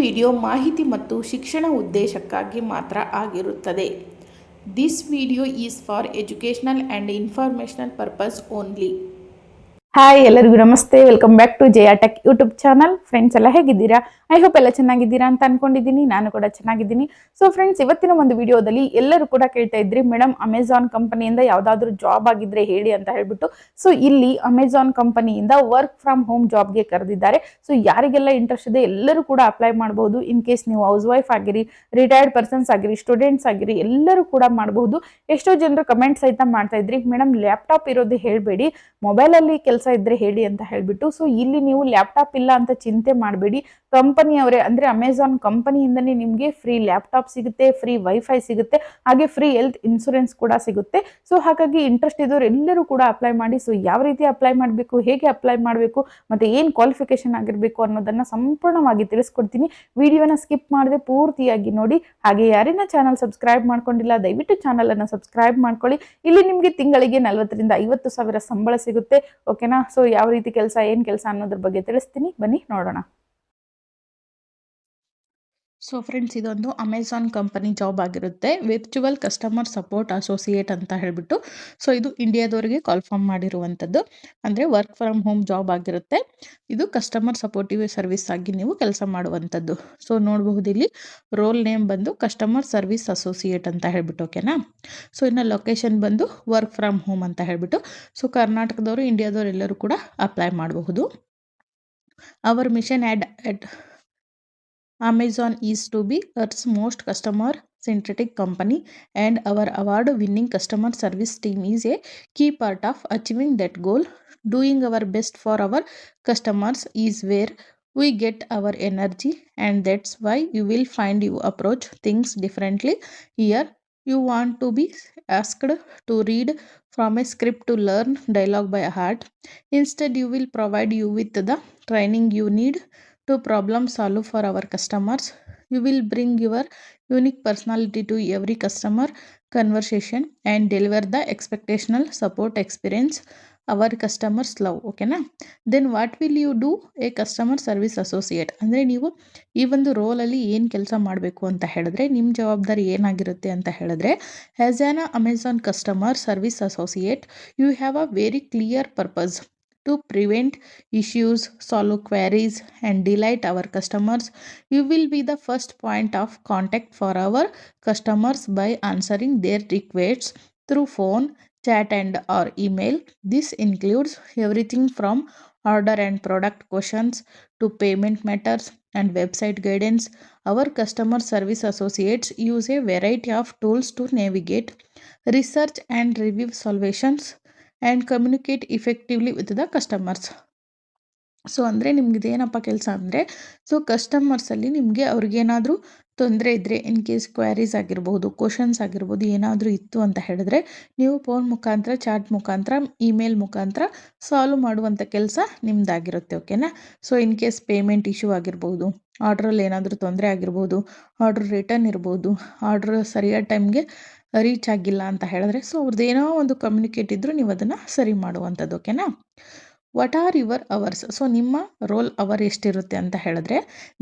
Video ಮಾಹಿತಿ ಮತ್ತು ಶಿಕ್ಷಣ ಉದ್ದೇಶಕ್ಕಾಗಿ ಮಾತ್ರ ಆಗಿರುತ್ತದೆ. This video is for educational and informational purpose only hi ಎಲ್ಲರಿಗೂ ನಮಸ್ತೆ. Welcome back to Jaya tech YouTube channel friends ಎಲ್ಲ ಹೇಗಿದ್ದೀರಾ? ಐ ಹೋಪ್ ಎಲ್ಲ ಚೆನ್ನಾಗಿದ್ದೀರಾ ಅಂತ ಅನ್ಕೊಂಡಿದ್ದೀನಿ. ನಾನು ಕೂಡ ಚೆನ್ನಾಗಿದ್ದೀನಿ. ಸೊ ಫ್ರೆಂಡ್ಸ್ ಇವತ್ತಿನ ಒಂದು ವಿಡಿಯೋದಲ್ಲಿ ಎಲ್ಲರೂ ಕೂಡ ಕೇಳ್ತಾ ಇದ್ರಿ ಮೇಡಮ್ ಅಮೆಝಾನ್ ಕಂಪನಿಯಿಂದ ಯಾವುದಾದ್ರೂ ಜಾಬ್ ಆಗಿದ್ರೆ ಹೇಳಿ ಅಂತ ಹೇಳ್ಬಿಟ್ಟು. ಸೊ ಇಲ್ಲಿ ಅಮೆಝಾನ್ ಕಂಪನಿಯಿಂದ ವರ್ಕ್ ಫ್ರಮ್ ಹೋಮ್ ಜಾಬ್ಗೆ ಕರೆದಿದ್ದಾರೆ. ಸೊ ಯಾರಿಗೆಲ್ಲ ಇಂಟ್ರೆಸ್ಟ್ ಇದೆ, ಎಲ್ಲರೂ ಕೂಡ ಅಪ್ಲೈ ಮಾಡಬಹುದು ಇನ್ ಕೇಸ್ ನೀವು ಹೌಸ್ ವೈಫ್ ಆಗಿರಿ ರಿಟೈರ್ಡ್ ಪರ್ಸನ್ಸ್ ಆಗಿರಿ ಸ್ಟೂಡೆಂಟ್ಸ್ ಆಗಿರಿ, ಎಲ್ಲರೂ ಕೂಡ ಮಾಡಬಹುದು ಎಷ್ಟೋ ಜನರು ಕಮೆಂಟ್ ಸಹಿತ ಮಾಡ್ತಾ ಇದ್ರಿ ಮೇಡಮ್ ಲ್ಯಾಪ್ಟಾಪ್ ಇರೋದು ಹೇಳಬೇಡಿ. ಮೊಬೈಲಲ್ಲಿ ಕೆಲಸ ಇದ್ರೆ ಹೇಳಿ ಅಂತ ಹೇಳ್ಬಿಟ್ಟು ಸೊ ಇಲ್ಲಿ ನೀವು ಲ್ಯಾಪ್ಟಾಪ್ ಇಲ್ಲ ಅಂತ ಚಿಂತೆ ಮಾಡಬೇಡಿ. ಕಂಪನಿಯವರೇ ಅಂದ್ರೆ ಅಮೆಝಾನ್ ಕಂಪನಿಯಿಂದನೇ ನಿಮಗೆ ಫ್ರೀ ಲ್ಯಾಪ್ಟಾಪ್ ಸಿಗುತ್ತೆ ಫ್ರೀ ವೈಫೈ ಸಿಗುತ್ತೆ, ಹಾಗೆ ಫ್ರೀ ಹೆಲ್ತ್ ಇನ್ಶೂರೆನ್ಸ್ ಕೂಡ ಸಿಗುತ್ತೆ. ಸೊ ಹಾಗಾಗಿ ಇಂಟ್ರೆಸ್ಟ್ ಇದ್ದವರು ಎಲ್ಲರೂ ಕೂಡ ಅಪ್ಲೈ ಮಾಡಿ ಸೊ ಯಾವ ರೀತಿ ಅಪ್ಲೈ ಮಾಡಬೇಕು, ಹೇಗೆ ಅಪ್ಲೈ ಮಾಡಬೇಕು, ಮತ್ತೆ ಏನು ಕ್ವಾಲಿಫಿಕೇಶನ್ ಆಗಿರಬೇಕು ಅನ್ನೋದನ್ನ ಸಂಪೂರ್ಣವಾಗಿ ತಿಳಿಸ್ಕೊಡ್ತೀನಿ. ವಿಡಿಯೋನ ಸ್ಕಿಪ್ ಮಾಡದೆ ಪೂರ್ತಿಯಾಗಿ ನೋಡಿ. ಹಾಗೆ ಯಾರಿನ ಚಾನಲ್ ಸಬ್ಸ್ಕ್ರೈಬ್ ಮಾಡ್ಕೊಂಡಿಲ್ಲ, ದಯವಿಟ್ಟು ಚಾನಲ್ ಅನ್ನ ಸಬ್ಸ್ಕ್ರೈಬ್ ಮಾಡ್ಕೊಳ್ಳಿ. ಇಲ್ಲಿ ನಿಮಗೆ ತಿಂಗಳಿಗೆ ನಲವತ್ತರಿಂದ ಐವತ್ತು ಸಾವಿರ ಸಂಬಳ ಸಿಗುತ್ತೆ. ಓಕೆನಾ? ಸೊ ಯಾವ ರೀತಿ ಕೆಲಸ ಏನು ಕೆಲಸ ಅನ್ನೋದ್ರ ಬಗ್ಗೆ ತಿಳಿಸ್ತೀನಿ. ಬನ್ನಿ ನೋಡೋಣ. ಸೊ ಫ್ರೆಂಡ್ಸ್ ಇದೊಂದು ಅಮೆಝಾನ್ ಕಂಪನಿ ಜಾಬ್ ಆಗಿರುತ್ತೆ. ವಿರ್ಚುವಲ್ ಕಸ್ಟಮರ್ ಸಪೋರ್ಟ್ ಅಸೋಸಿಯೇಟ್ ಅಂತ ಹೇಳ್ಬಿಟ್ಟು ಸೊ ಇದು ಇಂಡಿಯಾದವರಿಗೆ ಕಾಲ್ಫಾರ್ಮ್ ಮಾಡಿರುವಂಥದ್ದು. ಅಂದರೆ ವರ್ಕ್ ಫ್ರಮ್ ಹೋಮ್ ಜಾಬ್ ಆಗಿರುತ್ತೆ. ಇದು ಕಸ್ಟಮರ್ ಸಪೋರ್ಟಿವ್ ಸರ್ವಿಸ್ ಆಗಿ ನೀವು ಕೆಲಸ ಮಾಡುವಂಥದ್ದು. ಸೊ ನೋಡಬಹುದು ಇಲ್ಲಿ ರೋಲ್ ನೇಮ್ ಬಂದು ಕಸ್ಟಮರ್ ಸರ್ವಿಸ್ ಅಸೋಸಿಯೇಟ್ ಅಂತ ಹೇಳ್ಬಿಟ್ಟು ಓಕೆನಾ ಸೊ ಇನ್ನು ಲೊಕೇಶನ್ ಬಂದು ವರ್ಕ್ ಫ್ರಮ್ ಹೋಮ್ ಅಂತ ಹೇಳ್ಬಿಟ್ಟು ಸೊ ಕರ್ನಾಟಕದವರು, ಇಂಡಿಯಾದವರು ಎಲ್ಲರೂ ಕೂಡ ಅಪ್ಲೈ ಮಾಡಬಹುದು. Our mission at at Amazon is to be Earth's most customer centric company, and our award winning customer service team is a key part of achieving that goal. Doing our best for our customers is where we get our energy, and that's why you will find you approach things differently here. You want to be asked to read from a script to learn dialogue by heart. Instead, you will provide you with the training you need to problem solve for our customers. You will bring your unique personality to every customer conversation and deliver the expectational support experience our customers love ಓಕೆನಾ then what will you do a customer service associate ಅಂದರೆ ನೀವು ಈ ಒಂದು ರೋಲಲ್ಲಿ ಏನು ಕೆಲಸ ಮಾಡಬೇಕು ಅಂತ ಹೇಳಿದ್ರೆ ನಿಮ್ಮ ಜವಾಬ್ದಾರಿ ಏನಾಗಿರುತ್ತೆ ಅಂತ ಹೇಳಿದ್ರೆ as an Amazon customer service associate you have a very clear purpose to prevent issues, solve queries, and delight our customers. You will be the first point of contact for our customers by answering their requests through phone, chat, and or email. This includes everything from order and product questions to payment matters and website guidance. Our customer service associates use a variety of tools to navigate, research, and review solutions and communicate effectively with the customers so ಅಂದರೆ ನಿಮ್ಗೆ ಇದೇನಪ್ಪ ಕೆಲಸ ಅಂದರೆ so ಕಸ್ಟಮರ್ಸಲ್ಲಿ ನಿಮಗೆ ಅವ್ರಿಗೇನಾದರೂ ತೊಂದರೆ ಇದ್ದರೆ in case ಕ್ವ್ಯಾರೀಸ್ ಆಗಿರ್ಬೋದು questions ಆಗಿರ್ಬೋದು, ಏನಾದರೂ ಇತ್ತು ಅಂತ ಹೇಳಿದ್ರೆ, ನೀವು ಫೋನ್ ಮುಖಾಂತರ ಚಾಟ್ ಮುಖಾಂತರ ಇಮೇಲ್ ಮುಖಾಂತರ ಸಾಲ್ವ್ ಮಾಡುವಂಥ ಕೆಲಸ ನಿಮ್ಮದಾಗಿರುತ್ತೆ ಓಕೆನಾ so in case payment issue ಆಗಿರ್ಬೋದು ಆರ್ಡ್ರಲ್ಲಿ ಏನಾದರೂ ತೊಂದರೆ ಆಗಿರ್ಬೋದು ಆರ್ಡ್ರ್ ರಿಟರ್ನ್ ಇರ್ಬೋದು ಆರ್ಡ್ರ್ ಸರಿಯಾದ ಟೈಮ್ಗೆ ರೀಚ್ ಆಗಿಲ್ಲ ಅಂತ ಹೇಳಿದ್ರೆ ಸೊ ಅವ್ರದ್ದು ಏನೋ ಒಂದು ಕಮ್ಯುನಿಕೇಟ್ ಇದ್ದರೂ ನೀವು ಅದನ್ನು ಸರಿ ಮಾಡುವಂಥದ್ದು ಓಕೆನಾ what are your hours so ನಿಮ್ಮ ರೋಲ್ ಅವರ್ ಎಷ್ಟಿರುತ್ತೆ ಅಂತ ಹೇಳಿದ್ರೆ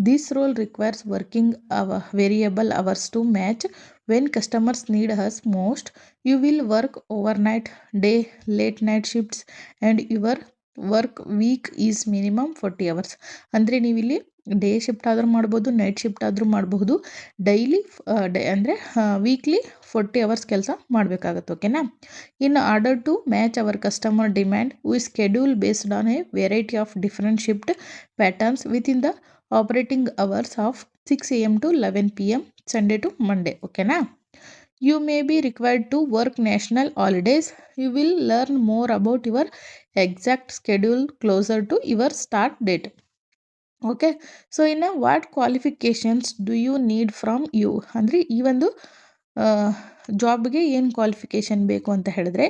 this role requires working a variable hours to match when customers need us most you will work overnight day late night shifts and your work week is minimum forty hours ಅಂದರೆ ನೀವಿಲ್ಲಿ day shift ಆದರೂ ಮಾಡ್ಬೋದು night shift ಆದರೂ ಮಾಡಬಹುದು. Daily day ಅಂದರೆ weekly forty hours ಕೆಲಸ ಮಾಡಬೇಕಾಗತ್ತೆ ಓಕೆನಾ in order to match our customer demand we schedule based on a variety of different shift patterns within the operating hours of six A M to eleven P M Sunday to Monday ಓಕೆನಾ you may be required to work national holidays you will learn more about your exact schedule closer to your start date okay so ಇನ್ನು what qualifications do you need from you ಅಂದರೆ ಈ ಒಂದು ಜಾಬ್ಗೆ ಏನು qualification ಬೇಕು ಅಂತ ಹೇಳಿದ್ರೆ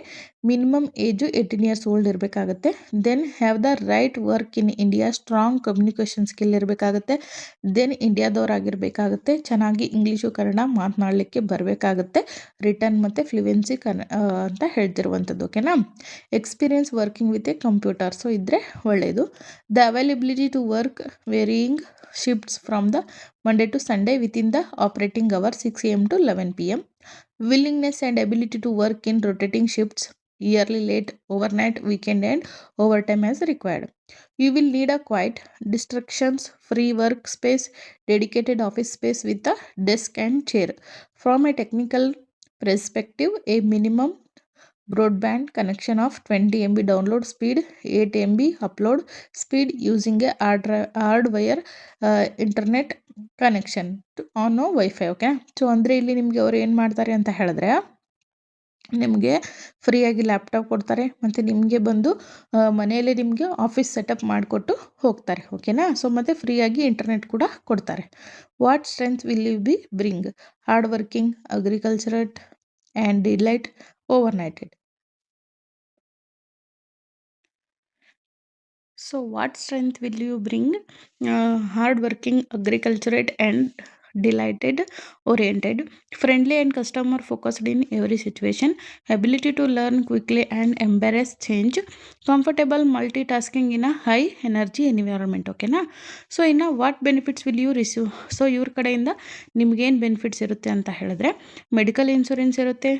minimum age eighteen years old ಇರಬೇಕಾಗತ್ತೆ. Then have the right work in India strong communication skill ಇರಬೇಕಾಗತ್ತೆ. ದೆನ್ ಇಂಡಿಯಾದವರಾಗಿರಬೇಕಾಗತ್ತೆ ಚೆನ್ನಾಗಿ ಇಂಗ್ಲೀಷು ಕನ್ನಡ ಮಾತನಾಡಲಿಕ್ಕೆ ಬರಬೇಕಾಗತ್ತೆ. ರಿಟರ್ನ್ ಮತ್ತು ಫ್ಲುಯೆನ್ಸಿ ಕನ್ ಅಂತ ಹೇಳ್ತಿರುವಂಥದ್ದು ಓಕೆನಾ experience working with a computers ಇದ್ದರೆ ಒಳ್ಳೆಯದು the availability to work varying shifts from the Monday to Sunday within the operating hour 6 am to 11 pm. Willingness and ability to work in rotating shifts, yearly late, overnight, weekend, and overtime as required. You will need a quiet, distractions free workspace, dedicated office space with a desk and chair. From a technical perspective, a minimum broadband connection of 20 MB download speed, 8 MB upload speed using a hard hard uh, internet connection on wifi okay so ಅಂದರೆ ಇಲ್ಲಿ ನಿಮಗೆ ಅವ್ರು ಏನು ಮಾಡ್ತಾರೆ ಅಂತ ಹೇಳಿದ್ರೆ ನಿಮಗೆ ಫ್ರೀಯಾಗಿ ಲ್ಯಾಪ್ಟಾಪ್ ಕೊಡ್ತಾರೆ ಮತ್ತು ನಿಮಗೆ ಬಂದು ಮನೆಯಲ್ಲೇ ನಿಮಗೆ ಆಫೀಸ್ ಸೆಟಪ್ ಮಾಡಿಕೊಟ್ಟು ಹೋಗ್ತಾರೆ ಓಕೆನಾ ಸೊ ಮತ್ತು ಫ್ರೀಯಾಗಿ ಇಂಟರ್ನೆಟ್ ಕೂಡ ಕೊಡ್ತಾರೆ. What strength will you be bring hard working ಅಗ್ರಿಕಲ್ಚರಟ್ and delight over So, what strength will you bring? Uh, hardworking, agriculturate, and delighted, oriented, friendly and customer focused in every situation, ability to learn quickly and embrace change, comfortable multitasking in a high energy environment. ಓಕೆನಾ so ಇನ್ನು what benefits will you receive so ಇವ್ರ ಕಡೆಯಿಂದ ನಿಮ್ಗೇನು benefits ಇರುತ್ತೆ ಅಂತ ಹೇಳಿದ್ರೆ medical insurance ಇರುತ್ತೆ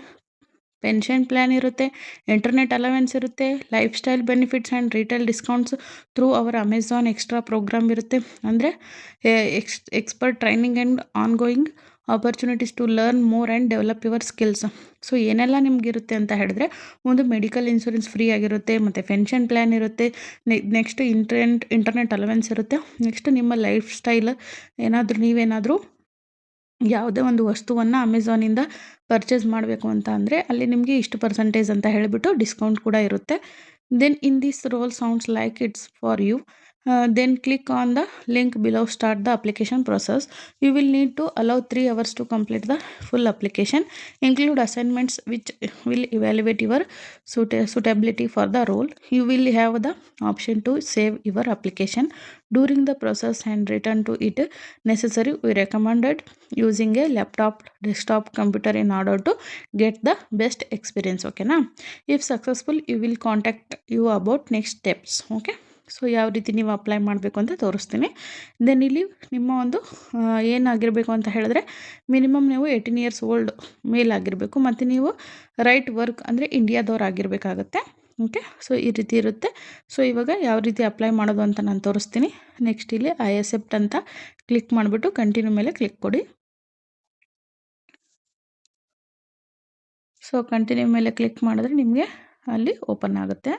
pension plan ಇರುತ್ತೆ ಇಂಟರ್ನೆಟ್ ಅಲವೆನ್ಸ್ ಇರುತ್ತೆ lifestyle benefits and retail discounts through our Amazon extra program ಇರುತ್ತೆ. ಅಂದರೆ X expert training and ongoing opportunities to learn more and develop your skills so ಏನೆಲ್ಲ ನಿಮಗಿರುತ್ತೆ ಅಂತ ಹೇಳಿದ್ರೆ, ಒಂದು ಮೆಡಿಕಲ್ ಇನ್ಶೂರೆನ್ಸ್ ಫ್ರೀ ಆಗಿರುತ್ತೆ, ಮತ್ತು ಪೆನ್ಷನ್ ಪ್ಲ್ಯಾನ್ ಇರುತ್ತೆ ನೆಕ್ಸ್ಟ್ ಇಂಟರ್ನೆಟ್ ಇಂಟರ್ನೆಟ್ ಅಲವೆನ್ಸ್ ಇರುತ್ತೆ. ನೆಕ್ಸ್ಟ್ ನಿಮ್ಮ ಲೈಫ್ ಸ್ಟೈಲ್ ಏನಾದರೂ, ನೀವೇನಾದರೂ ಯಾವುದೇ ಒಂದು ವಸ್ತುವನ್ನು ಅಮೆಝಾನಿಂದ ಪರ್ಚೇಸ್ ಮಾಡಬೇಕು ಅಂತ ಅಂದರೆ ಅಲ್ಲಿ ನಿಮಗೆ ಇಷ್ಟು ಪರ್ಸೆಂಟೇಜ್ ಅಂತ ಹೇಳಿಬಿಟ್ಟು ಡಿಸ್ಕೌಂಟ್ ಕೂಡ ಇರುತ್ತೆ. Then in this role sounds like it's for you Uh, then click on the link below start the application process. You will need to allow 3 hours to complete the full application include assignments which will evaluate your suit suitability for the role. You will have the option to save your application. During the process and return to it necessary we recommended using a laptop desktop computer in order to get the best experience okay now if successful you will contact you about next steps okay? So ಯಾವ ರೀತಿ ನೀವು apply ಮಾಡಬೇಕು ಅಂತ ತೋರಿಸ್ತೀನಿ. Then ಇಲ್ಲಿ ನಿಮ್ಮ ಒಂದು ಏನಾಗಿರಬೇಕು ಅಂತ ಹೇಳಿದ್ರೆ ಮಿನಿಮಮ್ ನೀವು ಏಯ್ಟೀನ್ ಇಯರ್ಸ್ ಓಲ್ಡ್ ಮೇಲ್ ಆಗಿರಬೇಕು ಮತ್ತು ನೀವು ರೈಟ್ ವರ್ಕ್ ಅಂದರೆ ಇಂಡಿಯಾದವ್ರು ಆಗಿರಬೇಕಾಗತ್ತೆ. ಓಕೆ ಸೊ ಈ ರೀತಿ ಇರುತ್ತೆ. ಸೊ ಇವಾಗ ಯಾವ ರೀತಿ ಅಪ್ಲೈ ಮಾಡೋದು ಅಂತ ನಾನು ತೋರಿಸ್ತೀನಿ. ನೆಕ್ಸ್ಟ್ ಇಲ್ಲಿ ಐ ಎಸೆಪ್ಟ್ ಅಂತ ಕ್ಲಿಕ್ ಮಾಡಿಬಿಟ್ಟು ಕಂಟಿನ್ಯೂ ಮೇಲೆ ಕ್ಲಿಕ್ ಕೊಡಿ. ಸೊ ಕಂಟಿನ್ಯೂ ಮೇಲೆ ಕ್ಲಿಕ್ ಮಾಡಿದ್ರೆ ನಿಮಗೆ ಅಲ್ಲಿ ಓಪನ್ ಆಗುತ್ತೆ.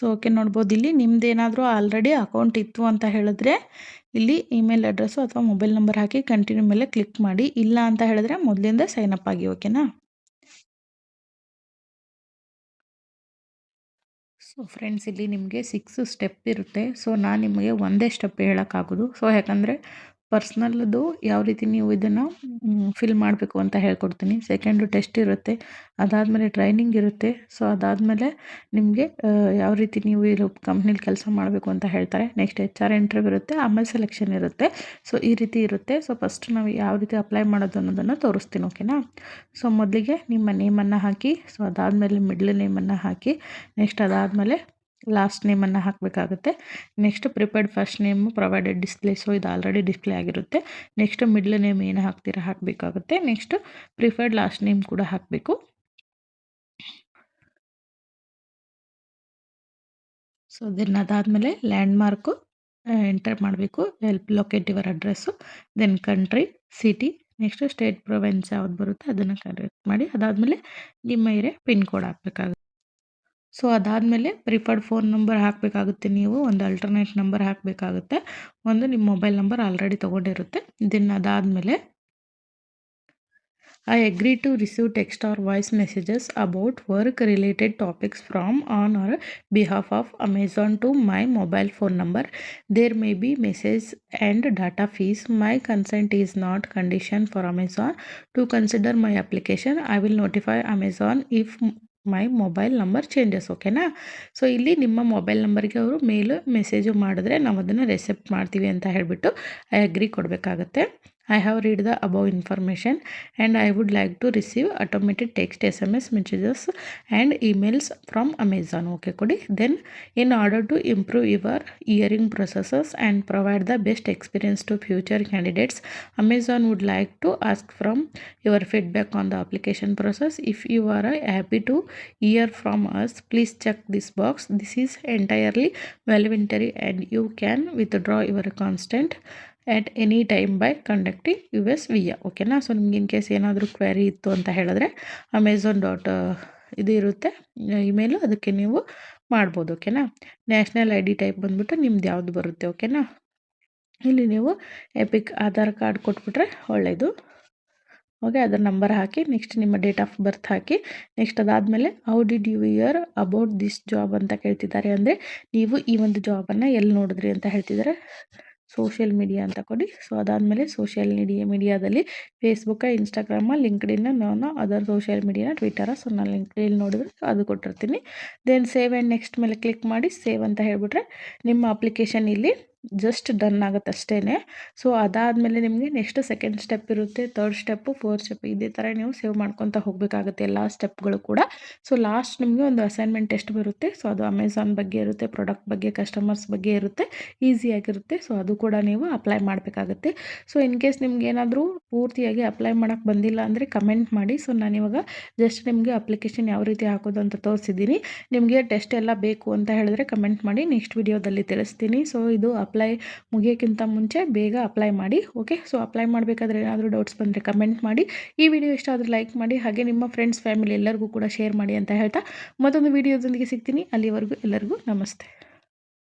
ಸೊ ಓಕೆ ನೋಡ್ಬೋದು. ಇಲ್ಲಿ ನಿಮ್ಮದೇನಾದರೂ ಆಲ್ರೆಡಿ ಅಕೌಂಟ್ ಇತ್ತು ಅಂತ ಹೇಳಿದ್ರೆ ಇಲ್ಲಿ ಇಮೇಲ್ ಅಡ್ರೆಸ್ಸು ಅಥವಾ ಮೊಬೈಲ್ ನಂಬರ್ ಹಾಕಿ ಕಂಟಿನ್ಯೂ ಮೇಲೆ ಕ್ಲಿಕ್ ಮಾಡಿ. ಇಲ್ಲ ಅಂತ ಹೇಳಿದ್ರೆ ಮೊದಲಿಂದ ಸೈನ್ ಅಪ್ ಆಗಿ ಓಕೆನಾ ಸೊ ಫ್ರೆಂಡ್ಸ್ ಇಲ್ಲಿ ನಿಮಗೆ ಸಿಕ್ಸ್ ಸ್ಟೆಪ್ ಇರುತ್ತೆ. ಸೊ ನಾನು ನಿಮಗೆ ಒಂದೇ ಸ್ಟೆಪ್ ಹೇಳೋಕ್ಕಾಗೋದು. ಸೊ ಯಾಕಂದರೆ ಪರ್ಸ್ನಲ್ದು ಯಾವ ರೀತಿ ನೀವು ಇದನ್ನು ಫಿಲ್ ಮಾಡಬೇಕು ಅಂತ ಹೇಳ್ಕೊಡ್ತೀನಿ. ಸೆಕೆಂಡು ಟೆಸ್ಟ್ ಇರುತ್ತೆ. ಅದಾದಮೇಲೆ ಟ್ರೈನಿಂಗ್ ಇರುತ್ತೆ. ಸೊ ಅದಾದಮೇಲೆ ನಿಮಗೆ ಯಾವ ರೀತಿ ನೀವು ಇದು ಕಂಪ್ನಿಲಿ ಕೆಲಸ ಮಾಡಬೇಕು ಅಂತ ಹೇಳ್ತಾರೆ. ನೆಕ್ಸ್ಟ್ ಎಚ್ ಆರ್ ಇಂಟರ್ವ್ಯೂ ಇರುತ್ತೆ. ಆಮೇಲೆ ಸೆಲೆಕ್ಷನ್ ಇರುತ್ತೆ. ಸೊ ಈ ರೀತಿ ಇರುತ್ತೆ. ಸೊ ಫಸ್ಟ್ ನಾವು ಯಾವ ರೀತಿ ಅಪ್ಲೈ ಮಾಡೋದು ಅನ್ನೋದನ್ನು ತೋರಿಸ್ತೀನಿ ಓಕೆನಾ ಸೊ ಮೊದಲಿಗೆ ನಿಮ್ಮ ನೇಮನ್ನು ಹಾಕಿ. ಸೊ ಅದಾದಮೇಲೆ ಮಿಡ್ಲ್ ನೇಮನ್ನು ಹಾಕಿ. ನೆಕ್ಸ್ಟ್ ಅದಾದಮೇಲೆ ಲಾಸ್ಟ್ ನೇಮನ್ನು ಹಾಕಬೇಕಾಗುತ್ತೆ. Next preferred first name provided display so ಇದು ಆಲ್ರೆಡಿ ಡಿಸ್ಪ್ಲೇ ಆಗಿರುತ್ತೆ. ನೆಕ್ಸ್ಟ್ ಮಿಡ್ಲ್ ನೇಮ್ ಏನು ಹಾಕ್ತೀರಾ ಹಾಕಬೇಕಾಗುತ್ತೆ. ನೆಕ್ಸ್ಟ್ ಪ್ರಿಫರ್ಡ್ ಲಾಸ್ಟ್ ನೇಮ್ ಕೂಡ ಹಾಕಬೇಕು. ಸೊ ದೆನ್ ಅದಾದಮೇಲೆ ಲ್ಯಾಂಡ್ ಮಾರ್ಕು ಎಂಟರ್ ಮಾಡಬೇಕು. Help locate ಇವರ್ address then country city next state province ಯಾವ್ದು ಬರುತ್ತೆ ಅದನ್ನು ಕರೆಕ್ಟ್ ಮಾಡಿ. ಅದಾದಮೇಲೆ ನಿಮ್ಮ ಏರಿಯಾ ಪಿನ್ ಕೋಡ್ ಹಾಕಬೇಕಾಗುತ್ತೆ. ಸೊ ಅದಾದಮೇಲೆ ಪ್ರಿಫರ್ಡ್ ಫೋನ್ ನಂಬರ್ ಹಾಕಬೇಕಾಗುತ್ತೆ ನೀವು. ಒಂದು ಅಲ್ಟರ್ನೇಟ್ ನಂಬರ್ ಹಾಕಬೇಕಾಗುತ್ತೆ. ಒಂದು ನಿಮ್ಮ ಮೊಬೈಲ್ ನಂಬರ್ ಆಲ್ರೆಡಿ ತೊಗೊಂಡಿರುತ್ತೆ. ದೆನ್ ಅದಾದಮೇಲೆ I agree to receive text or voice messages about work related topics from on or behalf of Amazon to my mobile phone number there may be message and data fees my consent is not condition for Amazon to consider my application I will notify Amazon if my mobile number changes ಓಕೆನಾ so ಇಲ್ಲಿ ನಿಮ್ಮ mobile ನಂಬರ್ಗೆ ಅವರು ಮೇಲು message ಮಾಡಿದ್ರೆ ನಾವು ಅದನ್ನು ರೆಸೆಪ್ಟ್ ಮಾಡ್ತೀವಿ ಅಂತ ಹೇಳಿಬಿಟ್ಟು ಅಗ್ರಿ ಕೊಡಬೇಕಾಗತ್ತೆ. I have read the above information and I would like to receive automated text SMS messages and emails from Amazon. Okay, Kodi. Then in order to improve your hearing processes and provide the best experience to future candidates, Amazon would like to ask from your feedback on the application process. If you are happy to hear from us, please check this box. This is entirely voluntary and you can withdraw your consent at any time by contacting us via ಓಕೆನಾ so ನಿಮ್ಗೆ in case ಏನಾದರೂ query ಇತ್ತು ಅಂತ ಹೇಳಿದ್ರೆ Amazon dot ಇದು ಇರುತ್ತೆ. Email ಅದಕ್ಕೆ ನೀವು ಮಾಡ್ಬೋದು. ಓಕೆನಾ ನ್ಯಾಷನಲ್ ಐ ಡಿ ಟೈಪ್ ಬಂದುಬಿಟ್ಟು ನಿಮ್ದು ಯಾವುದು ಬರುತ್ತೆ? ಓಕೆನಾ ಇಲ್ಲಿ ನೀವು ಎಪಿಕ್ ಆಧಾರ್ ಕಾರ್ಡ್ ಕೊಟ್ಬಿಟ್ರೆ ಒಳ್ಳೆಯದು ಓಕೆ ಅದರ ನಂಬರ್ ಹಾಕಿ ನೆಕ್ಸ್ಟ್ ನಿಮ್ಮ ಡೇಟ್ ಆಫ್ ಬರ್ತ್ ಹಾಕಿ ನೆಕ್ಸ್ಟ್ ಅದಾದಮೇಲೆ how did you hear about this job ಅಂತ ಕೇಳ್ತಿದ್ದಾರೆ. ಅಂದರೆ, ನೀವು ಈ ಒಂದು ಜಾಬನ್ನು ಎಲ್ಲಿ ನೋಡಿದ್ರಿ ಅಂತ ಹೇಳ್ತಿದ್ದಾರೆ. ಸೋಷಿಯಲ್ ಮೀಡಿಯಾ ಅಂತ ಕೊಡಿ. ಸೊ ಅದಾದಮೇಲೆ ಸೋಷಿಯಲ್ ಮೀಡಿಯಾ ಮೀಡಿಯಾದಲ್ಲಿ ಫೇಸ್ಬುಕ್ಕ ಇನ್ಸ್ಟಾಗ್ರಾಮ ಲಿಂಕ್ಡಿನ್ನ ನಾನು ಅದರ್ ಸೋಷಿಯಲ್ ಮೀಡಿಯಾನ ಟ್ವಿಟರ ಸೊ ನಾನು ಲಿಂಕ್ಡಿನ್ ನೋಡಿದ್ರೆ ಅದು ಕೊಟ್ಟಿರ್ತೀನಿ. ದೆನ್ ಸೇವ್ ಆ್ಯಂಡ್ ನೆಕ್ಸ್ಟ್ ಮೇಲೆ ಕ್ಲಿಕ್ ಮಾಡಿ ಸೇವ್ ಅಂತ ಹೇಳಿಬಿಟ್ರೆ ನಿಮ್ಮ ಅಪ್ಲಿಕೇಶನ್ ಇಲ್ಲಿ ಜಸ್ಟ್ ಡನ್ ಆಗುತ್ತೆ ಅಷ್ಟೇ ಸೊ ಅದಾದಮೇಲೆ ನಿಮಗೆ ನೆಕ್ಸ್ಟ್ ಸೆಕೆಂಡ್ ಸ್ಟೆಪ್ ಇರುತ್ತೆ ತರ್ಡ್ ಸ್ಟೆಪ್ಪು ಫೋರ್ತ್ ಸ್ಟೆಪ್ ಇದೇ ಥರ ನೀವು ಸೇವ್ ಮಾಡ್ಕೊತ ಹೋಗಬೇಕಾಗುತ್ತೆ ಎಲ್ಲ ಸ್ಟೆಪ್ಗಳು ಕೂಡ. ಸೊ ಲಾಸ್ಟ್ ನಿಮಗೆ ಒಂದು ಅಸೈನ್ಮೆಂಟ್ ಟೆಸ್ಟ್ ಬರುತ್ತೆ. ಸೊ ಅದು ಅಮೆಝಾನ್ ಬಗ್ಗೆ ಇರುತ್ತೆ ಪ್ರಾಡಕ್ಟ್ ಬಗ್ಗೆ ಕಸ್ಟಮರ್ಸ್ ಬಗ್ಗೆ ಇರುತ್ತೆ ಈಸಿಯಾಗಿರುತ್ತೆ ಸೊ ಅದು ಕೂಡ ನೀವು ಅಪ್ಲೈ ಮಾಡಬೇಕಾಗುತ್ತೆ. ಸೊ ಇನ್ ಕೇಸ್ ನಿಮ್ಗೆ ಏನಾದರೂ ಪೂರ್ತಿಯಾಗಿ ಅಪ್ಲೈ ಮಾಡೋಕ್ಕೆ ಬಂದಿಲ್ಲ ಅಂದರೆ ಕಮೆಂಟ್ ಮಾಡಿ. ಸೊ ನಾನಿವಾಗ ಜಸ್ಟ್ ನಿಮಗೆ ಅಪ್ಲಿಕೇಶನ್ ಯಾವ ರೀತಿ ಹಾಕೋದು ಅಂತ ತೋರಿಸಿದ್ದೀನಿ. ನಿಮಗೆ ಟೆಸ್ಟ್ ಎಲ್ಲ ಬೇಕು ಅಂತ ಹೇಳಿದ್ರೆ ಕಮೆಂಟ್ ಮಾಡಿ ನೆಕ್ಸ್ಟ್ ವಿಡಿಯೋದಲ್ಲಿ ತಿಳಿಸ್ತೀನಿ. ಸೊ ಇದು ಅಪ್ಲೈ ಮುಗಿಯೋಕ್ಕಿಂತ ಮುಂಚೆ ಬೇಗ ಅಪ್ಲೈ ಮಾಡಿ ಓಕೆ ಸೊ ಅಪ್ಲೈ ಮಾಡಬೇಕಾದ್ರೆ ಏನಾದರೂ ಡೌಟ್ಸ್ ಬಂದರೆ ಕಮೆಂಟ್ ಮಾಡಿ. ಈ ವಿಡಿಯೋ ಇಷ್ಟ ಆದರೆ ಲೈಕ್ ಮಾಡಿ, ಹಾಗೆ ನಿಮ್ಮ ಫ್ರೆಂಡ್ಸ್ ಫ್ಯಾಮಿಲಿ ಎಲ್ಲರಿಗೂ ಕೂಡ ಶೇರ್ ಮಾಡಿ ಅಂತ ಹೇಳ್ತಾ ಮತ್ತೊಂದು ವಿಡಿಯೋದೊಂದಿಗೆ ಸಿಗ್ತೀನಿ. ಅಲ್ಲಿವರೆಗೂ ಎಲ್ಲರಿಗೂ ನಮಸ್ತೆ.